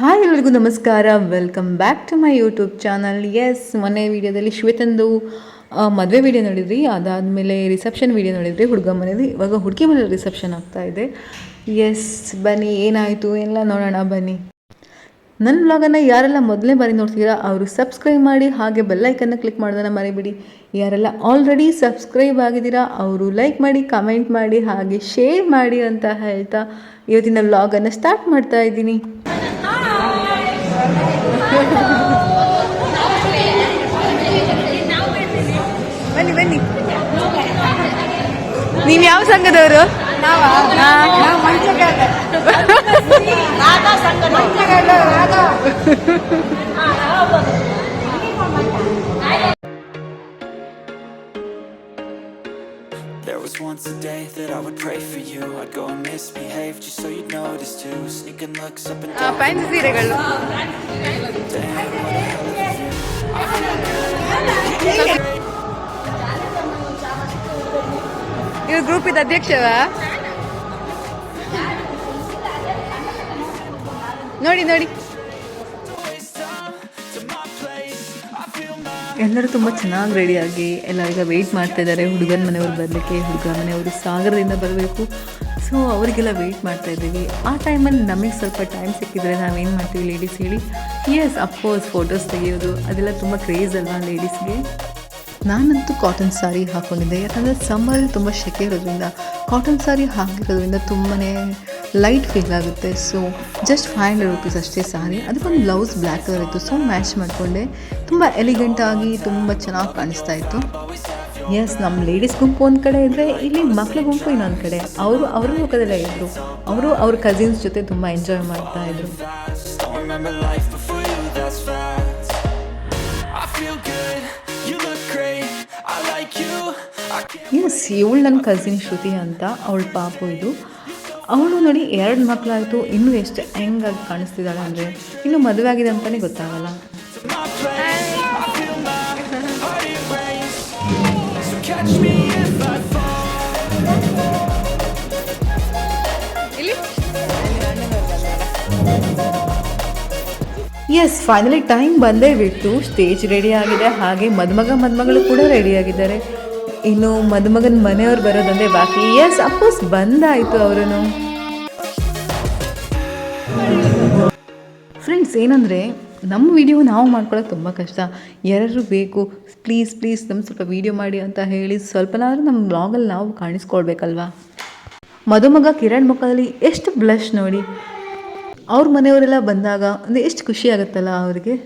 Hi ಎಲ್ಲರಿಗೂ ನಮಸ್ಕಾರ. Welcome back to my YouTube channel yes ಮೊನ್ನೆ ವೀಡಿಯೋದಲ್ಲಿ ಶ್ವೇತಂದು ಮದುವೆ ವೀಡಿಯೋ ನೋಡಿದ್ರಿ. ಅದಾದಮೇಲೆ ರಿಸೆಪ್ಷನ್ ವೀಡಿಯೋ ನೋಡಿದ್ರಿ. ಹುಡುಗ ಮನೇಲಿ ಇವಾಗ ಹುಡುಗಿ ಮನೇಲಿ ರಿಸೆಪ್ಷನ್ ಆಗ್ತಾ ಇದೆ. ಎಸ್ ಬನ್ನಿ, ಏನಾಯಿತು? ಎಲ್ಲ ನೋಡೋಣ, ಬನ್ನಿ. ನನ್ನ ವ್ಲಾಗನ್ನು ಯಾರೆಲ್ಲ ಮೊದಲನೇ ಬಾರಿ ನೋಡ್ತೀರಾ ಅವರು ಸಬ್ಸ್ಕ್ರೈಬ್ ಮಾಡಿ, ಹಾಗೆ ಬೆಲ್ಲೈಕನ್ನು ಕ್ಲಿಕ್ ಮಾಡೋದನ್ನು ಮರಿಬೇಡಿ. ಯಾರೆಲ್ಲ ಆಲ್ರೆಡಿ ಸಬ್ಸ್ಕ್ರೈಬ್ ಆಗಿದ್ದೀರಾ, ಅವರು ಲೈಕ್ ಮಾಡಿ ಕಮೆಂಟ್ ಮಾಡಿ, ಹಾಗೆ ಶೇರ್ ಮಾಡಿ ಅಂತ ಹೇಳ್ತಾ ಇವತ್ತಿನ ವ್ಲಾಗನ್ನು ಸ್ಟಾರ್ಟ್ ಮಾಡ್ತಾ ಇದ್ದೀನಿ. ಬನ್ನಿ ಬನ್ನಿ. ನೀವು ಯಾವ ಸಂಘದವರು? There was once a day that I would pray for you I'd go and misbehave just so you'd notice too Sneaking looks up and down fancy ಸೀರೆಗಳು Damn, what a hell of a view ಇವ್ರ group ಇದು ಅಧ್ಯಕ್ಷವಾ ನೋಡಿ ನೋಡಿ ಎಲ್ಲರೂ ತುಂಬ ಚೆನ್ನಾಗಿ ರೆಡಿಯಾಗಿ ಎಲ್ಲ ಈಗ ವೆಯ್ಟ್ ಮಾಡ್ತಾ ಇದ್ದಾರೆ ಹುಡುಗನ ಮನೆಯವರು ಬರಲಿಕ್ಕೆ, ಹುಡುಗ ಮನೆಯವರು ಸಾಗರದಿಂದ ಬರಬೇಕು. ಸೊ ಅವರಿಗೆಲ್ಲ ವೆಯ್ಟ್ ಮಾಡ್ತಾ ಇದ್ದೀವಿ. ಆ ಟೈಮಲ್ಲಿ ನಮಗೆ ಸ್ವಲ್ಪ ಟೈಮ್ ಸಿಕ್ಕಿದ್ರೆ ನಾವೇನು ಮಾಡ್ತೀವಿ ಲೇಡೀಸ್ ಹೇಳಿ? ಎಸ್ ಅಫ್ಕೋರ್ಸ್ ಫೋಟೋಸ್ ತೆಗೆಯೋದು. ಅದೆಲ್ಲ ತುಂಬ ಕ್ರೇಜ್ ಅಲ್ವಾ ಲೇಡೀಸ್ಗೆ ನಾನಂತೂ ಕಾಟನ್ ಸಾರಿ ಹಾಕ್ಕೊಂಡಿದ್ದೆ ಯಾಕಂದರೆ ಸಮ್ಮರಲ್ಲಿ ತುಂಬ ಶೆಕೆ ಇರೋದ್ರಿಂದ ಕಾಟನ್ ಸಾರಿ ಹಾಕಿರೋದ್ರಿಂದ ತುಂಬಾ ಲೈಟ್ ಫೀಲ್ ಆಗುತ್ತೆ. So just five hundred rupees ಅಷ್ಟೇ ಸಾರಿ. ಅದಕ್ಕೊಂದು ಬ್ಲೌಸ್ ಬ್ಲ್ಯಾಕ್ ಕಲರ್ ಇತ್ತು. ಸೊ ಮ್ಯಾಚ್ ಮಾಡಿಕೊಂಡೆ. ತುಂಬ ಎಲಿಗೆಂಟ್ ಆಗಿ, ತುಂಬ ಚೆನ್ನಾಗಿ ಕಾಣಿಸ್ತಾ ಇತ್ತು. ಎಸ್ ನಮ್ಮ ಲೇಡೀಸ್ ಗುಂಪು ಒಂದು ಕಡೆ ಇದ್ದರೆ ಇಲ್ಲಿ ಮಕ್ಳ ಗುಂಪು ಇನ್ನೊಂದು ಕಡೆ. ಅವರು, ಅವ್ರ ಲೋಕದಲ್ಲೇ ಇದ್ದರು ಅವರು ಅವ್ರ ಕಸಿನ್ಸ್ ಜೊತೆ ತುಂಬ ಎಂಜಾಯ್ ಮಾಡ್ತಾ ಇದ್ರು. ಎಸ್ ಇವಳು ನನ್ನ ಕಸಿನ್ ಶ್ರುತಿ ಅಂತ. ಅವಳ ಪಾಪು ಇದು. ಅವಳು ನೋಡಿ ಎರಡು ಮಕ್ಕಳಾಯಿತು ಇನ್ನೂ ಎಷ್ಟು ಹೆಂಗಾಗಿ ಕಾಣಿಸ್ತಿದ್ದಾಳೆ ಅಂದರೆ ಇನ್ನೂ ಮದುವೆ ಆಗಿದೆ ಅಂತಲೇ ಗೊತ್ತಾಗಲ್ಲ. ಎಸ್ ಫೈನಲಿ ಟೈಮ್ ಬಂದೇ ಬಿಟ್ಟು ಸ್ಟೇಜ್ ರೆಡಿ ಆಗಿದೆ. ಹಾಗೆ ಮದುಮಗ, ಮದುಮಗಳು ಕೂಡ ರೆಡಿ ಆಗಿದ್ದಾರೆ. ಇನ್ನು ಮದುಮಗನ ಮನೆಯವ್ರು ಬರೋದಂದ್ರೆ ಬಾಕಿ. ಎಸ್ ಅಫ್ಕೋರ್ಸ್ ಬಂದಾಯಿತು ಅವರನ್ನು ಫ್ರೆಂಡ್ಸ್ ಏನಂದರೆ ನಮ್ಮ ವಿಡಿಯೋ ನಾವು ಮಾಡ್ಕೊಳ್ಳೋಕೆ ತುಂಬ ಕಷ್ಟ. ಯಾರು ಬೇಕು ಪ್ಲೀಸ್ ಪ್ಲೀಸ್ ನಮ್ಮ ಸ್ವಲ್ಪ ವಿಡಿಯೋ ಮಾಡಿ ಅಂತ ಹೇಳಿ ಸ್ವಲ್ಪನಾದ್ರೂ ನಮ್ಮ ಬ್ಲಾಗಲ್ಲಿ ನಾವು ಕಾಣಿಸ್ಕೊಳ್ಬೇಕಲ್ವಾ? ಮದುಮಗ ಕಿರಣ್ ಮುಖದಲ್ಲಿ ಎಷ್ಟು ಬ್ಲಶ್ ನೋಡಿ. ಅವ್ರ ಮನೆಯವರೆಲ್ಲ ಬಂದಾಗ ಅಂದರೆ ಎಷ್ಟು ಖುಷಿ ಆಗುತ್ತಲ್ಲ ಅವ್ರಿಗೆ?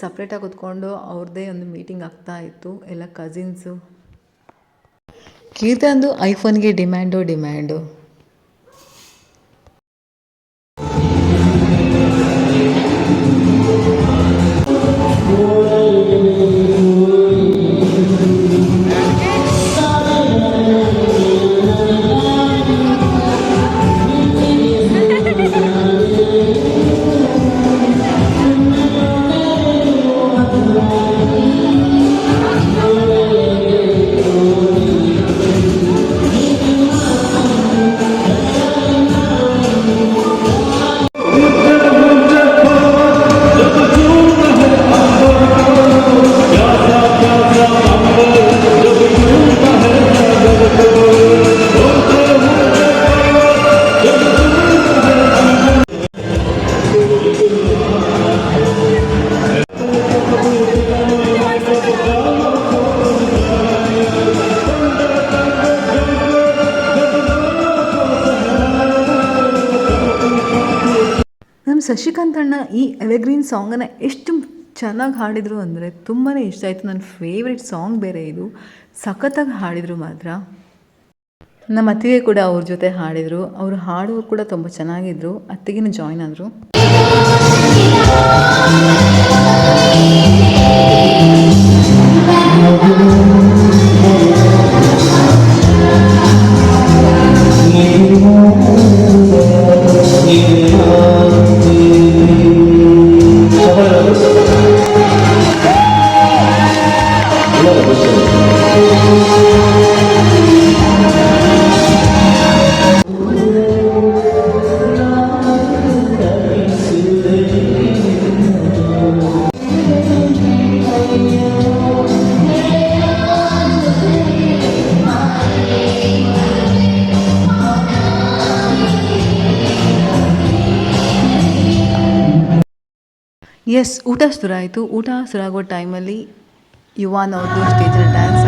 ಸಪ್ರೇಟಾಗಿ ಕೂತ್ಕೊಂಡು ಅವ್ರದ್ದೇ ಒಂದು ಮೀಟಿಂಗ್ ಆಗ್ತಾ ಇತ್ತು. ಎಲ್ಲ ಕಸಿನ್ಸು ಕೀರ್ತಂದು ಐಫೋನ್ಗೆ ಡಿಮ್ಯಾಂಡು ಡಿಮ್ಯಾಂಡು ಶಶಿಕಾಂತ್ ಅಣ್ಣ ಈ ಎವೆಗ್ರೀನ್ ಸಾಂಗನ್ನು ಎಷ್ಟು ಚೆನ್ನಾಗಿ ಹಾಡಿದರು ಅಂದರೆ ತುಂಬಾ ಇಷ್ಟ ಆಯಿತು. ನನ್ನ ಫೇವ್ರೆಟ್ ಸಾಂಗ್ ಬೇರೆ ಇದು. ಸಖತ್ತಾಗಿ ಹಾಡಿದರು ಮಾತ್ರ. ನಮ್ಮ ಅತ್ತಿಗೆ ಕೂಡ ಅವ್ರ ಜೊತೆ ಹಾಡಿದರು. ಅವರು ಹಾಡೋರು ಕೂಡ ತುಂಬ ಚೆನ್ನಾಗಿದ್ದರು ಅತ್ತಿಗೆನೂ ಜಾಯ್ನ್ ಆದರು. ಎಸ್ ಊಟ ಶುರುವಾಯಿತು ಊಟ ಶುರುವಾಗೋ ಟೈಮಲ್ಲಿ ಯುವಾನ್ ಅವ್ರದ್ದು ಸ್ಟೇಜಲ್ಲಿ ಡ್ಯಾನ್ಸ್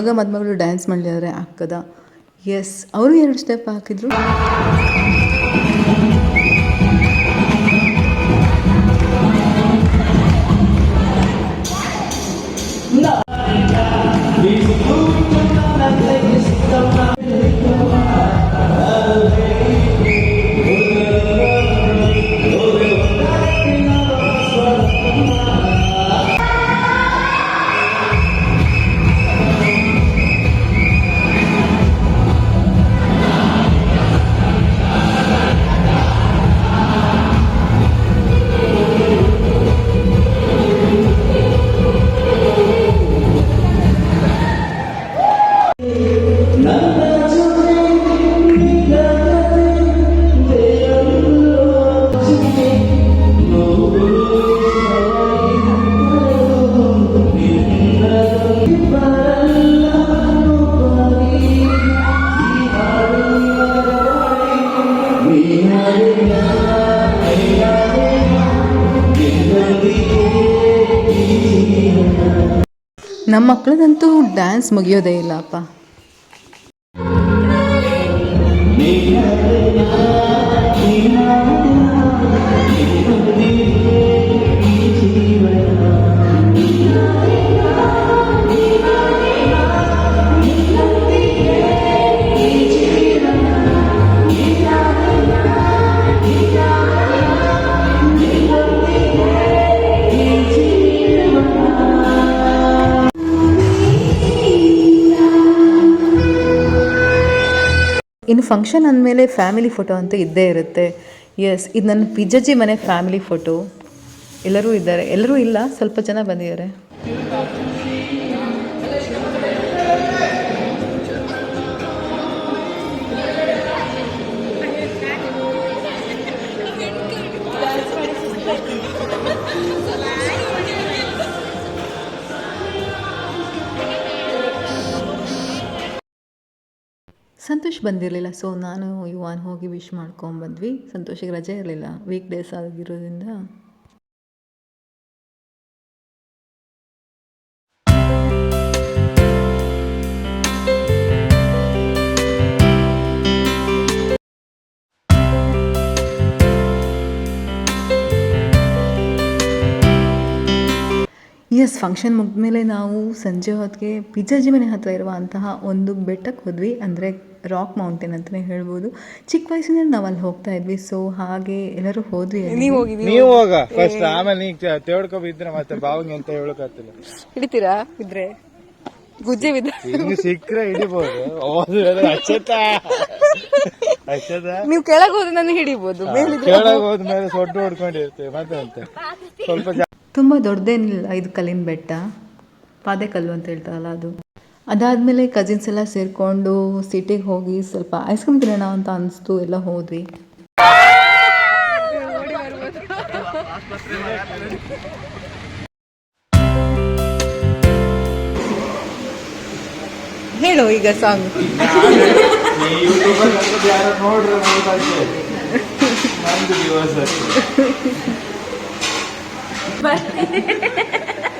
ಮದುಮಗ ಮದ್ಮಗಳು ಡ್ಯಾನ್ಸ್ ಮಾಡಲಿದ್ದಾರೆ ಅಕ್ಕದ. ಎಸ್ ಅವರು ಎರಡು ಸ್ಟೆಪ್ ಹಾಕಿದ್ರು. ನಮ್ಮ ಮಕ್ಕಳದಂತೂ ಡ್ಯಾನ್ಸ್ ಮುಗಿಯೋದೇ ಇಲ್ಲ ಇನ್ನು ಫಂಕ್ಷನ್ ಅಂದಮೇಲೆ ಫ್ಯಾಮಿಲಿ ಫೋಟೋ ಅಂತ ಇದ್ದೇ ಇರುತ್ತೆ. ಎಸ್ ಇದು ನನ್ನ ಪಿಜ್ಜಜ್ಜಿ ಮನೆ ಫ್ಯಾಮಿಲಿ ಫೋಟೋ ಎಲ್ಲರೂ ಇದ್ದಾರೆ. ಎಲ್ಲರೂ ಇಲ್ಲ, ಸ್ವಲ್ಪ ಜನ ಬಂದಿದ್ದಾರೆ. ಬಂದಿರಲಿಲ್ಲ. ಸೊ ನಾನು ಯುವಾನ್ ಹೋಗಿ ವಿಶ್ ಮಾಡ್ಕೊಂಬಂದ್ವಿ. ಸಂತೋಷಿಗೆ ರಜೆ ಇರಲಿಲ್ಲ. ವೀಕ್ ಡೇಸ್ ಆಗಿರೋದ್ರಿಂದ. ಎಸ್ ಫಂಕ್ಷನ್ ಮುಗಿದ ಮೇಲೆ ನಾವು ಸಂಜೆ ಹೊತ್ತಿಗೆ ಪಿಜ್ಜಾಜಿ ಮನೆ ಹತ್ತಿರ ಇರುವಂತಹ ಒಂದು ಬೆಟ್ಟಕ್ಕೆ ಹೋದ್ವಿ. ಅಂದರೆ ರಾಕ್ ಮೌಂಟೇನ್ ಅಂತಲೇ ಹೇಳ್ಬೋದು. ಚಿಕ್ಕ ವಯಸ್ಸಿನಲ್ಲಿ ನಾವು ಅಲ್ಲಿ ಹೋಗ್ತಾ ಇದ್ವಿ ಸೊ ಹಾಗೆ ಎಲ್ಲರೂ ಹೋದ್ವಿ ಅಲ್ಲಿ. ನೀವು ಹೋಗ ಫಸ್ಟ್ ಆಮೇಲೆ ನೀ ತೇಳ್ಕೊ ಬಿದ್ರೆ ಮತ್ತೆ ಬಾವಿಗೆ ಅಂತ ಹೇಳಕತ್ತಿಲ್ಲ ಹಿಡಿತೀರಾ? ಇದ್ರೆ? ಗುಜ್ಜೆ ಬಿದ್ರೆ ಹಿಂಗ್ ಸಿಕ್ಕ್ರೆ ಹಿಡಿಬಹುದು ಹೋದ್ರೆ ಅಚ್ಚತ ಅಚ್ಚತ ನೀವು ಕೆಳಗೆ ಹೋದ್ರೆ ನಾನು ಹಿಡಿಬೋದು. ಕೆಳಗೆ ಹೋದ್ಮೇಲೆ ಸೊಡ್ಡು ಹೊಡ್ಕೊಂಡಿರ್ತೇವೆ ಮತ್ತೆ ಅಂತ ಸ್ವಲ್ಪ ಜಾ- ತುಂಬ ದೊಡ್ಡದೇನಿಲ್ಲ ಇದು ಕಲ್ಲಿನ ಬೆಟ್ಟ? ಪಾದೆಕಲ್ಲು ಅಂತ ಹೇಳ್ತಾರಲ್ಲ ಅದು. ಅದಾದಮೇಲೆ ಕಸಿನ್ಸ್ ಎಲ್ಲ ಸೇರಿಕೊಂಡು ಸಿಟಿಗೆ ಹೋಗಿ ಸ್ವಲ್ಪ ಐಸ್ ಕ್ರೀಮ್ ತಿನ್ನೋಣ ಅಂತ ಅನಿಸ್ತು ಎಲ್ಲ ಹೋದ್ವಿ. ಹೇಳು ಈಗ ಸಾಂಗ್ ಈ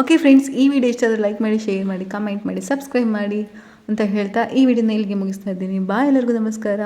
ಓಕೆ ಫ್ರೆಂಡ್ಸ್ ಈ ವಿಡಿಯೋ ಇಷ್ಟ ಆದರೆ ಲೈಕ್ ಮಾಡಿ ಶೇರ್ ಮಾಡಿ ಕಮೆಂಟ್ ಮಾಡಿ ಸಬ್ಸ್ಕ್ರೈಬ್ ಮಾಡಿ ಅಂತ ಹೇಳ್ತಾ ಈ ವಿಡಿಯೋನ ಇಲ್ಲಿಗೆ ಮುಗಿಸ್ತಾ ಇದ್ದೀನಿ. ಬಾಯ್ ಎಲ್ಲರಿಗೂ ನಮಸ್ಕಾರ.